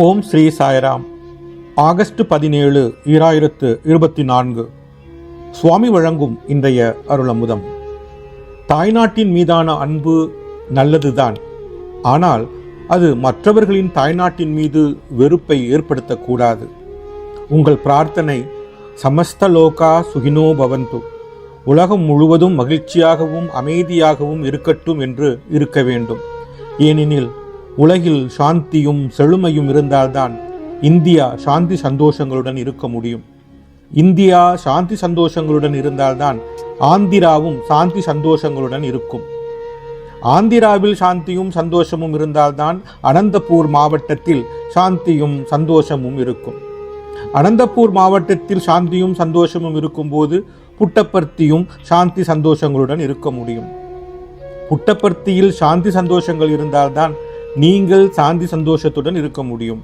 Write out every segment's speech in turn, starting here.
ஓம் Sri Sairam. August பதினேழு ஈராயிரத்து இருபத்தி நான்கு சுவாமி வழங்கும் இன்றைய அருளமுதம். தாய்நாட்டின் மீதான அன்பு நல்லதுதான். ஆனால் அது மற்றவர்களின் தாய்நாட்டின் மீது வெறுப்பை ஏற்படுத்தக்கூடாது. உங்கள் பிரார்த்தனை சமஸ்த லோகா சுகினோ பவந்து. உலகம் முழுவதும் மகிழ்ச்சியாகவும் அமைதியாகவும் இருக்கட்டும் என்று இருக்க வேண்டும். ஏனெனில் உலகில் சாந்தியும் செழுமையும் இருந்தால்தான் இந்தியா சாந்தி சந்தோஷங்களுடன் இருக்க முடியும். இந்தியா சாந்தி சந்தோஷங்களுடன் இருந்தால்தான் ஆந்திராவும் சாந்தி சந்தோஷங்களுடன் இருக்கும். ஆந்திராவில் சாந்தியும் சந்தோஷமும் இருந்தால்தான் அனந்தபூர் மாவட்டத்தில் சாந்தியும் சந்தோஷமும் இருக்கும். அனந்தபூர் மாவட்டத்தில் சாந்தியும் சந்தோஷமும் இருக்கும்போது புட்டப்பர்த்தியும் சாந்தி சந்தோஷங்களுடன் இருக்க முடியும். புட்டப்பர்த்தியில் சாந்தி சந்தோஷங்கள் இருந்தால்தான் நீங்கள் சாந்தி சந்தோஷத்துடன் இருக்க முடியும்.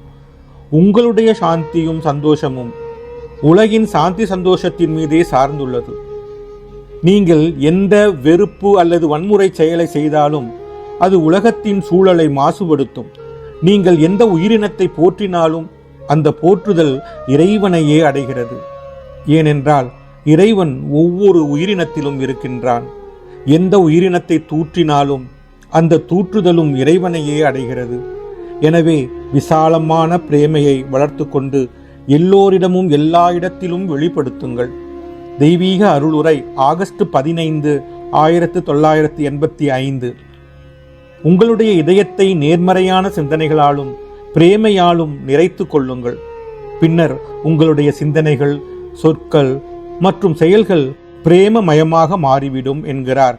உங்களுடைய சாந்தியும் சந்தோஷமும் உலகின் சாந்தி சந்தோஷத்தின் மீதே சார்ந்துள்ளது. நீங்கள் எந்த வெறுப்பு அல்லது வன்முறை செயலை செய்தாலும் அது உலகத்தின் சூழலை மாசுபடுத்தும். நீங்கள் எந்த உயிரினத்தை போற்றினாலும் அந்த போற்றுதல் இறைவனையே அடைகிறது. ஏனென்றால் இறைவன் ஒவ்வொரு உயிரினத்திலும் இருக்கின்றான். எந்த உயிரினத்தை தூற்றினாலும் அந்த தூற்றுதலும் இறைவனையே அடைகிறது. எனவே விசாலமான பிரேமையை வளர்த்து கொண்டு எல்லோரிடமும் எல்லா இடத்திலும் வெளிப்படுத்துங்கள். தெய்வீக அருளுரை ஆகஸ்ட் பதினைந்து ஆயிரத்து தொள்ளாயிரத்தி எண்பத்தி ஐந்து. உங்களுடைய இதயத்தை நேர்மறையான சிந்தனைகளாலும் பிரேமையாலும் நிறைத்து கொள்ளுங்கள். பின்னர் உங்களுடைய சிந்தனைகள் சொற்கள் மற்றும் செயல்கள் பிரேமமயமாக மாறிவிடும் என்கிறார்